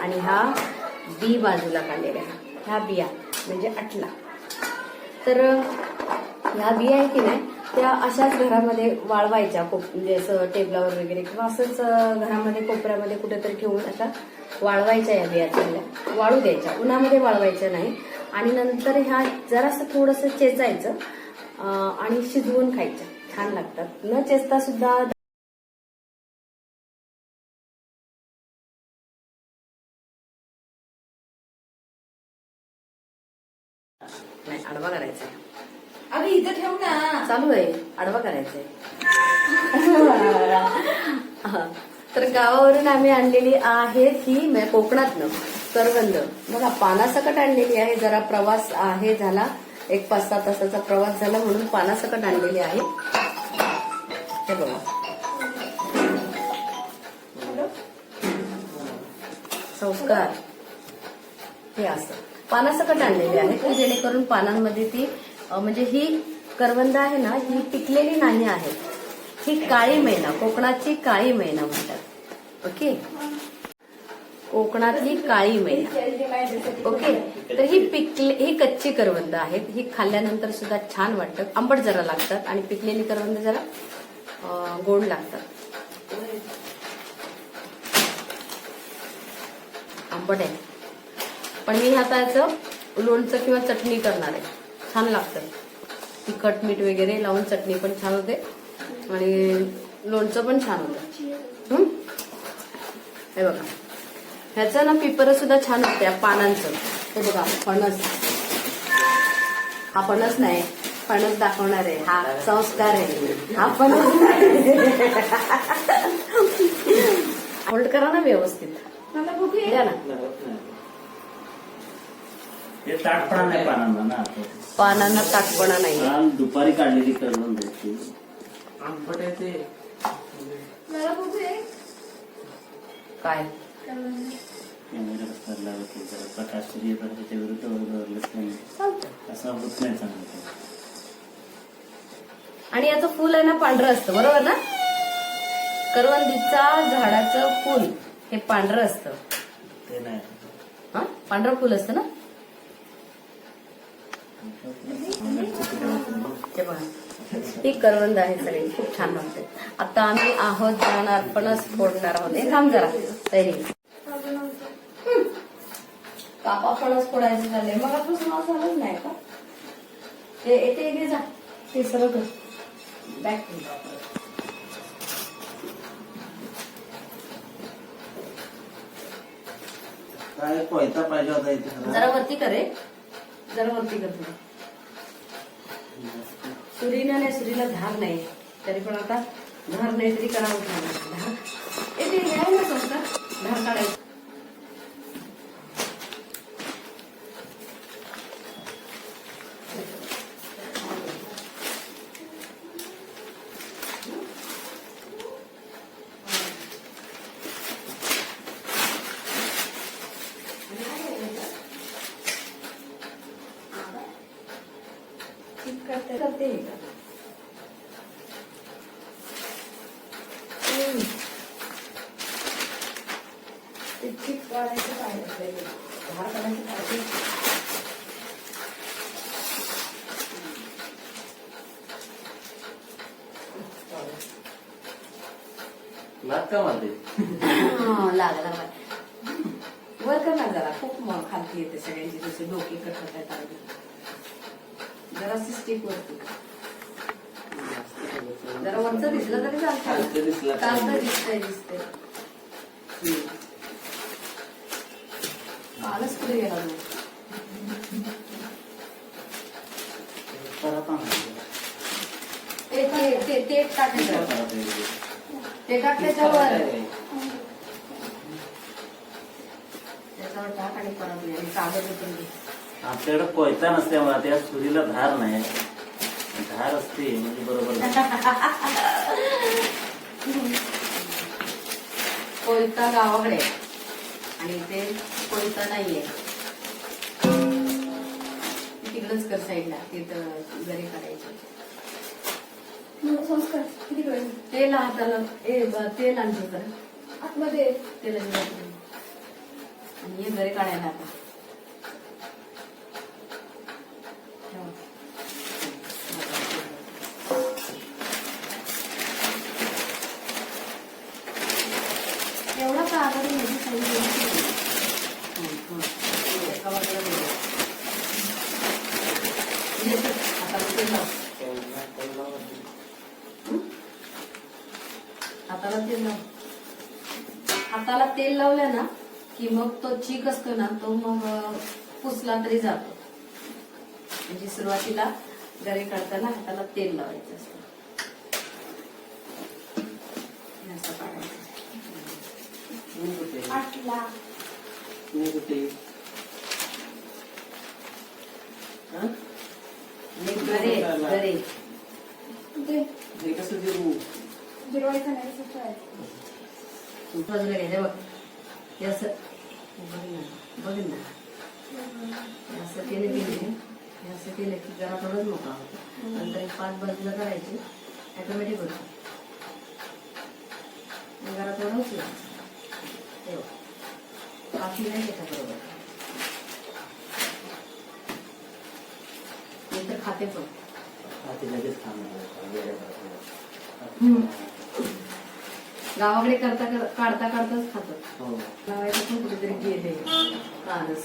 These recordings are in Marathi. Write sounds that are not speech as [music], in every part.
आणि हा बी बाजूला काढलेला ह्या बिया म्हणजे अटला. तर ह्या बिया आहे की नाही त्या अशाच घरामध्ये वाळवायच्या कोप म्हणजे असं टेबलावर वगैरे किंवा असंच घरामध्ये कोपऱ्यामध्ये कुठेतरी ठेवून अशा वाळवायच्या या बिया चांगल्या वाळू द्यायच्या. उन्हामध्ये वाळवायच्या नाही. आणि नंतर ह्या जरासं थोडंसं चेचायचं आणि शिजवून खायच्या. छान लागतात. न चेचता सुद्धा नाही आडवा करायचा आहे. अगं इथं ठेव ना चालू गाढवा करायचंय. तर गावावरून आम्ही आणलेली आहे ही कोकणातनं करवंद. बघा पानासकट आणलेली आहे जरा प्रवास आहे झाला. एक पाच सहा तासाचा प्रवास झाला म्हणून पानासकट आणलेली आहे. हे बघा. संस्कार हे असं. पानासकट आणलेली आहे. हो, जेणेकरून पानांमध्ये ती म्हणजे ही करवंद आहे ना ही पिकलेली नाही आहे ही काळी मैना कोकणाची काळी मैना म्हणतात. ओके कोकणातली काळी मैना. ओके तर ही पिकले ही कच्ची करवंद आहेत. ही खाल्ल्यानंतर सुद्धा छान वाटतं. आंबट जरा लागतात आणि पिकलेली करवंद जरा गोड लागतात. आंबट आहे. पण मी आता याचं लोणचं किंवा चटणी करणार आहे. छान लागतं. तिखट मीठ वगैरे लावून चटणी पण छान होते. आणि लोणचं पण छान होतं. हं? हे बघा. ह्याचं ना पिपर सुद्धा छान होते या पानांचं. हे बघा फणस. हा फणस नाही फणस दाखवणार आहे. हा संस्कार आहे. हा फणस होल्ड करा ना व्यवस्थित. द्या ना. पानांना ताटपणा नाही. काल दुपारी काढलेली करून द्यायची आंबट आहे ते मला भूक आहे. काय? कॅमेरा बसला होते जरा प्रकाश सूर्य विरुद्ध नाही असं होत नाही चांगलं आणि याचं फुल आहे ना पांढरं असतं बरोबर ना? करवंदीचा झाडाचं फुल हे पांढरं असतं. ते नाही. हा? पांढरं फुल असतं ना हे बघा ही करवंद आहे सगळी. खूप छान वाटते आता आम्ही आहोत जाणार फणस फोडणार आहोत. हे थांब जरा. तयारी कापा फणस फोडायचं झालंय. मग आपण झालंच नाही का? ते येते घे जा. ते सरळ कर. बॅक काय पाहिजे होता इथे. जरा वरती करे जरा वरती कर सुरीला सुरीनं नाही सुरीला धार नाही. तरी पण आता धार नाही तरी करावं धार? येते ते हे ना धार काढायचं ठीक करते करते हे कर. हम्म. ते ठीक काढायचं काय नसतं. धार काढायचं काय ते. लाग का मारते हा, लागला बाय. वर कर ना जरा खूप मग खालती येते सगळ्यांची जसे डोके कट होत जराशी स्टिक वरती. जरा वरचं दिसलं तरी चालतं चालतं दिसतंय दिसतंय कालच पुढे गेला तो. परत. ते ते- टाकायचं. ते टाक त्याच्यावर त्याच्यावर टाक आणि परत कागद घे. आमच्याकडे कोयता नसल्यामुळे त्या सुरीला धार नाही. धार असते म्हणजे बरोबर. कोयता गावाकडे आहे. आणि इथे कोयता नाहीये. तिकडच कर साईडला तिथं जरी करायचं संस्कार किती वेळ? तेल हाताला ए ब- तेल आणतो जरा. आतमध्ये. बाटली. आणि हे गरे काढायला आता ठेवा. एवढा का आता माझी साईज हं, हं. एका बाजूला गेलं. हे तर हाताला तेल लाव. हाताला तेल लाव. हाताला तेल लावलं ना की मग तो चीक असतो ना तो मग पुसला तरी जातो. म्हणजे सुरुवातीला गरे काढताना हाताला तेल लावायचं असतं. गरे कसं देऊ? जिरवायचं नाही असं ठेवायचं. बाजूला घ्यायचं बघ. हे असं. बघ ना. बघ ना हे असं केलं की नाही हे असं केलं की जरा थोडंच मोकळा होतो. नंतर एक पाच बाजूला करायची ऑटोमॅटिक होतं. जरा थोडं उचलायचं. हे बघ. कापी नाही त्याच्या बरोबर? मी तर खाते पण. हा, ते लगेच थांबणार. हम्म. गावाकडे करता कर- काढता काढताच खातात. हो. लावायचं पण कुठेतरी गेले. कानस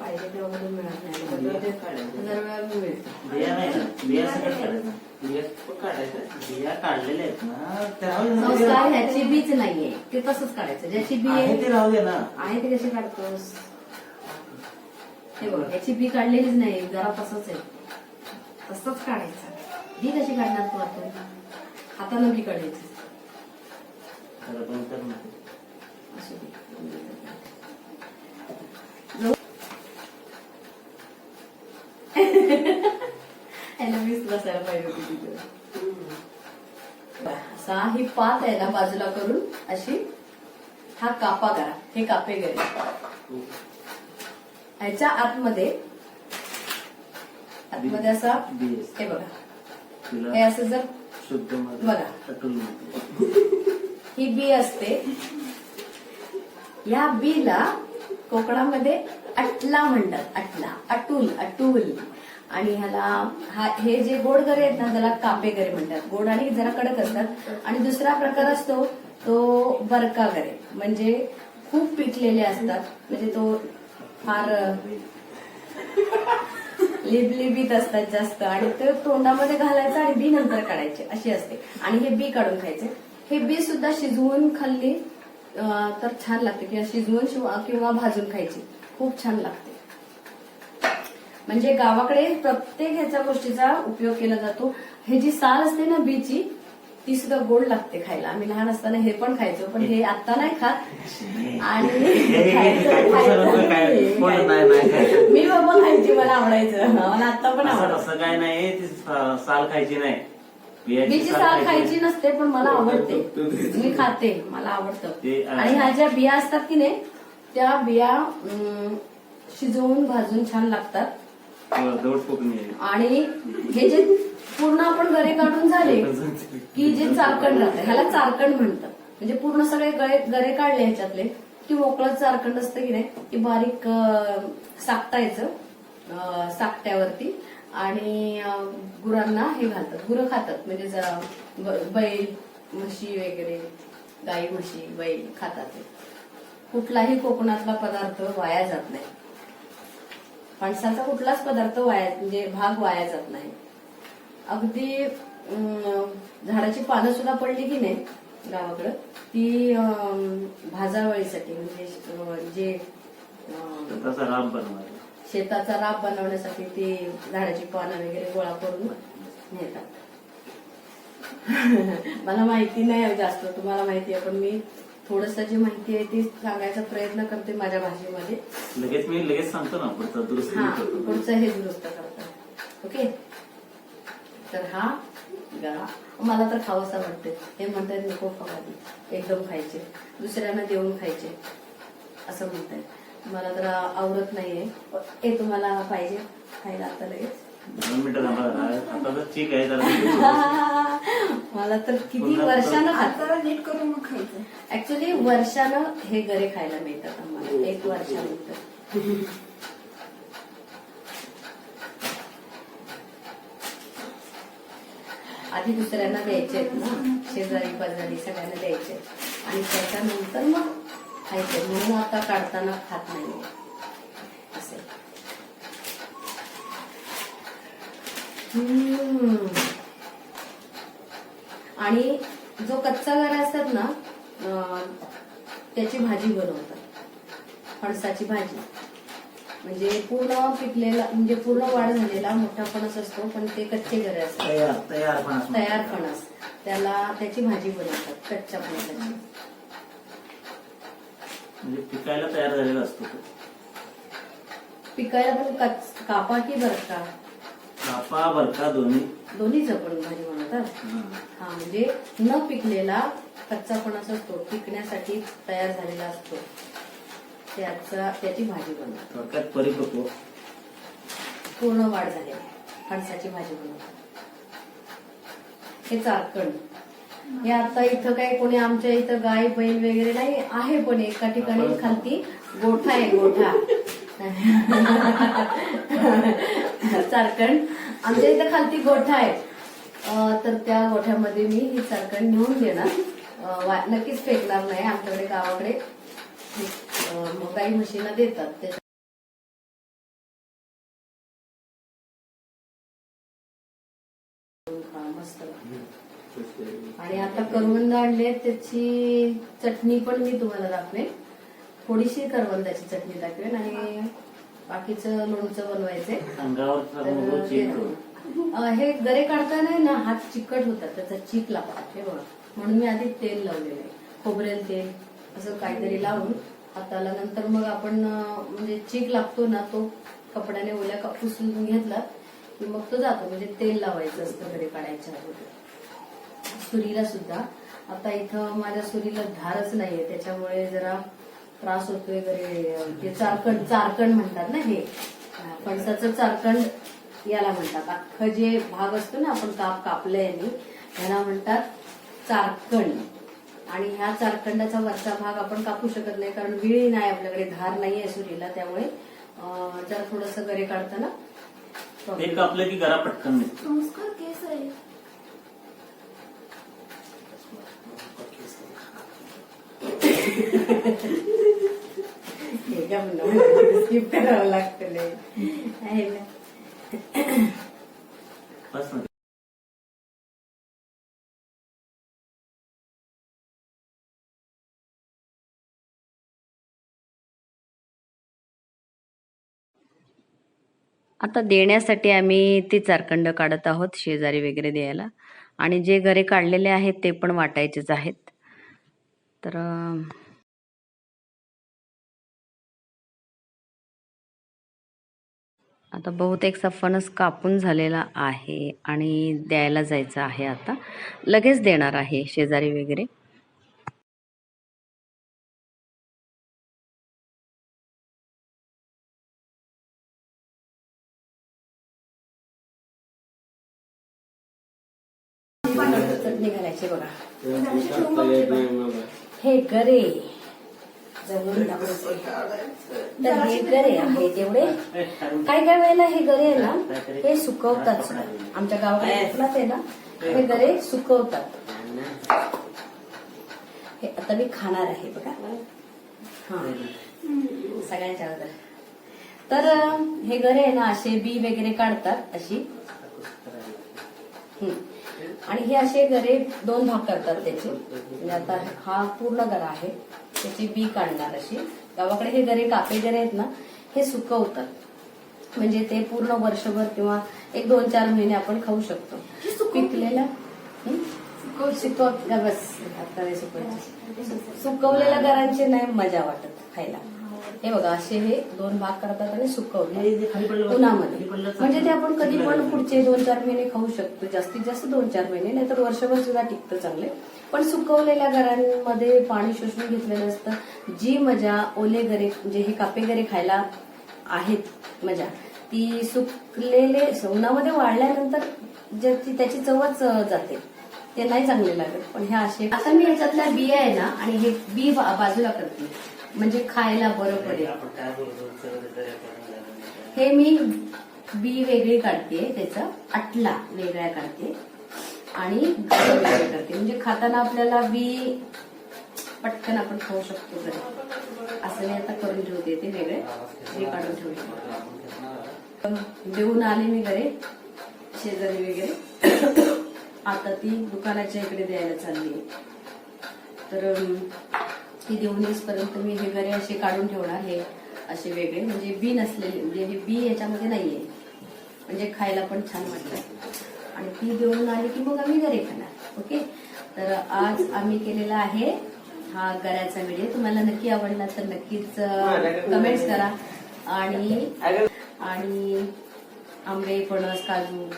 पाहिजे तेव्हा मला मिळत नाही. काढायचं. वेळा बिया नाही बिया सगळं काढायचं बिया पण काढायचं बिया काढलेल्या आहेत ना. ते. संस्कार ह्याची बीच नाहीये. ते तसंच काढायचं. ज्याची बी आहे ते आहे राहू दे ना. आहे ते कशी काढतोस? हे बघ याची बी काढलेलीच नाही. जरा तसंच आहे. तसंच काढायचं. बी कशी काढणार तू आता? हातानं बी काढायची. खरं पण कर ना. असू दे. याला मीच बसायला पाहिजे होती तिथे. असा ही पात आहे ना बाजूला करून अशी. हा कापा करा. हे कापे गेले ह्याच्या आतमध्ये आतमध्ये असा बी. हे बघा. हे असं जर शुद्ध बघा. ही बी असते. या बीला कोकणामध्ये अटला म्हणतात. अटला अटूल अटूल. आणि ह्याला हा हे जे गोड गरे आहेत ना त्याला कापे गरे म्हणतात. गोड आणि जरा कडक असतात. आणि दुसरा प्रकार असतो तो बरका गरे. म्हणजे खूप पिकलेले असतात. म्हणजे तो फार लिबलिबीत असतात जास्त. आणि ते तोंडामध्ये घालायचं आणि बी नंतर काढायचे. अशी असते. आणि हे बी काढून खायचे. हे बी सुद्धा शिजवून खाल्ली तर छान लागते. किंवा शिजवून शिव- किंवा भाजून खायची. खूप छान लागते. म्हणजे गावाकडे प्रत्येक ह्याच्या गोष्टीचा उपयोग केला जातो. हे जी साल असते ना बीची ती सुद्धा गोड लागते खायला. आम्ही लहान असताना हे पण खायचो पण हे आता नाही खात. आणि. मी बाबा खायची मला आवडायचं. मला आता पण आवडतं. असं काय नाही ती साल खायची नाही. बियाची साल खायची नसते पण मला आवडते. मी खाते मला आवडतं. आणि ह्या ज्या बिया असतात की नाही त्या बिया शिजवून भाजून छान लागतात. आणि हे जे पूर्ण आपण गरे काढून झाले [laughs] की जे चारकण राहतं. ह्याला चारकण म्हणतात. म्हणजे पूर्ण सगळे गरे गरे काढले ह्याच्यातले. की मोकळं चारकण असतं की नाही की बारीक अं, साकट्यावरती आणि गुरांना हे घालतात. गुरं खातात. म्हणजे बैल म्हशी वगैरे गाई म्हशी बैल खातात कुठलाही कोकणातला पदार्थ वाया जात नाही. फणसाचा कुठलाच पदार्थ वाया म्हणजे भाग वाया जात नाही. अगदी झाडाची पानं सुद्धा पडली की नाही गावाकडं ती भाजावळीसाठी म्हणजे जे शेताचा राब बनवण्यासाठी ते झाडाची पानं वगैरे गोळा करून नेतात. [laughs] मला माहिती नाही जास्त तुम्हाला माहिती आहे पण मी थोडस जी माहिती आहे ती सांगायचा प्रयत्न करते माझ्या भाषेमध्ये. लगेच मी लगेच सांगतो ना हा करतो. पुढचं हे दुरुस्त करतात ओके? तर हा गळा मला तर खावंसा वाटते हे म्हणतात नको खावादी एकदम खायचे. दुसऱ्यांना देऊन खायचे. असं म्हणतात. मला तर आवडत नाहीये. ए तुम्हाला पाहिजे. खायला आता लगेच. ठीक [laughs] आहे मला तर किती वर्षानं आता नीट करून मग खायचं. ऍक्च्युली वर्षानं हे गरे खायला मिळतात आम्हाला. एक वर्षानंतर. [laughs] आधी दुसऱ्यांना द्यायचे ना. शेजारी पाजारी सगळ्यांना द्यायचे आणि त्याच्यानंतर मग खायचे म्हणून आता काढताना खात नाही असे. आणि जो कच्चा गारा असतात ना त्याची भाजी बनवतात. फणसाची भाजी. म्हणजे पूर्ण पिकलेला म्हणजे पूर्ण वाढ झालेला मोठा फणस असतो पण ते कच्चे गरे असतात. तयार फणस. त्याला त्याची भाजी बनवतात कच्च्या फणसाची म्हणजे पिकायला तयार झालेला असतो तो. पिकायला पण कच कापा की बरं का कापा बरका दोन्ही. दोन्हीच पण भाजी बनवतात? हं. हा म्हणजे न पिकलेला कच्चा फणस असतो पिकण्यासाठी तयार झालेला असतो. त्याचा त्याची भाजी बनवतात. थोडक्यात परिपक्व. पूर्ण वाढ झाली फणसाची भाजी बनवतात. हे चारकण हे आता इथं काय कोणी आमच्या इथं गाय बैल वगैरे नाही आहे पण एका ठिकाणी खालती. गोठा आहे गोठा. चारकण आमच्या इथं खालती गोठा आहे. तर त्या गोठ्यामध्ये मी ही चारकण नेऊन देणार. अं, वा- नक्कीच फेकणार नाही आमच्याकडे गावाकडे. अं, गाई म्हशींना देतात. मस्त. आणि आता करवंद आणले त्याची चटणी पण मी तुम्हाला दाखवेन. थोडीशी करवंदाची चटणी दाखवेन आणि बाकीचं लोणचं बनवायचंय. मोगो ते- हे गरे काढताना ना हात चिकट होतात त्याचा चीक लागतात हे बघा. म्हणून मी आधी तेल लावलेलं आहे. खोबरेल तेल असं काहीतरी लावून हाताला. नंतर मग आपण म्हणजे चीक लागतो ना तो कपड्याने ओल्या का- पुसून घेतला की मग तो जातो. म्हणजे तेल लावायचं असतं घरी काढायच्या अगोदर. सुरीला सुद्धा. आता इथं माझ्या सुरीला धारच नाहीये. त्याच्यामुळे जरा त्रास होतोय वगैरे. ते चारकण चारकण म्हणतात ना हे. फणसाचं चारकण याला म्हणतात. अख्खं जे भाग असतो ना आपण काप कापलंय यांनी ह्याला म्हणतात चारकण. आणि ह्या चारखंडाचा वरचा भाग आपण कापू शकत नाही कारण विळी नाही आपल्याकडे धार नाहीये सुरीला त्यामुळे अं, जरा थोडस गरे काढताना problem. कापलं की घरा पटकन संस्कार केस आहे हे स्किप करावं लागतं. आहे बस आता देण्यासाठी आम्ही ती चारखंड काढत आहोत शेजारी वगैरे द्यायला. आणि जे घरे काढलेले आहेत ते पण वाटायचेच आहेत. तर आता बहुतेक फणस कापून झालेला आहे आणि द्यायला जायचं आहे आता. लगेच देणार आहे शेजारी वगैरे. चटणी घालायची बघा. हे गरे. तर हे गरे आहेत एवढे. काय काय वेळेला हे गरे आहे ना? हे सुकवतात. आमच्या गावाकडे आहे ना? हे गरे सुकवतात. हे आता मी खाणार आहे बघा. हा. सगळ्यांच्या अगोदर. तर हे गरे आहे ना असे बी वगैरे काढतात अशी. हं. आणि हे असे गरे दोन भाग करतात त्याचे. म्हणजे आता हा पूर्ण गरा आहे. त्याची बी काढणार अशी. गावाकडे हे गरे कापे गरे आहेत ना हे सुकवतात. म्हणजे ते पूर्ण वर्षभर किंवा एक दोन चार महिने आपण खाऊ शकतो. पिकलेला सुकवलेल्या गरांची नाही मजा वाटत खायला. हे बघा असे हे दोन भाग करतात आणि सुकवतात उन्हामध्ये. म्हणजे ते आपण कधी पण पुढचे दोन चार महिने खाऊ शकतो जास्तीत जास्त दोन चार महिने नाहीतर वर्षभर सुद्धा टिकतं चांगले. पण सुकवलेल्या घरांमध्ये पाणी शोषून घेतलेलं असतं. जी मजा ओले गरे म्हणजे हे कापे गरे खायला आहेत मजा ती सुकलेले उन्हामध्ये वाळल्यानंतर जे ती त्याची चवच जाते. ते नाही चांगले लागत. पण हे असे आता मी याच्यातल्या बिया आहे ना आणि हे बा- बाजूला करते. म्हणजे खायला बरं पडेल? हे मी बी वेगळी काढते त्याचं अटला वेगळ्या काढते आणि गरे वेगळे करते म्हणजे खाताना आपल्याला बी पटकन आपण खाऊ शकतो असं मी आता करून ठेवते ते वेगळे. बी काढून आहे. देऊन आले मी घरी शेजारी वगैरे. आता ती दुकानाच्या इकडे द्यायला चालली तर ती देऊन येईपर्यंत मी हे घरी असे काढून ठेवणार हे असे वेगळे. म्हणजे बी नसलेले म्हणजे हे बी याच्यामध्ये नाहीये. म्हणजे खायला पण छान वाटतं. आणि ती देऊन आली की मग आम्ही घरी खाणार ओके? तर आज आम्ही केलेला आहे हा गऱ्याचा व्हिडिओ. तुम्हाला नक्की आवडला तर नक्कीच कमेंट्स करा. आणि आणि आंबे फणस काजू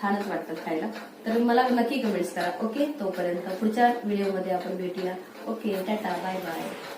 छानच वाटतात खायला. तर मला नक्की कमेंट्स करा. ओके तोपर्यंत पुढच्या व्हिडिओमध्ये आपण भेटूया. Okay tata bye bye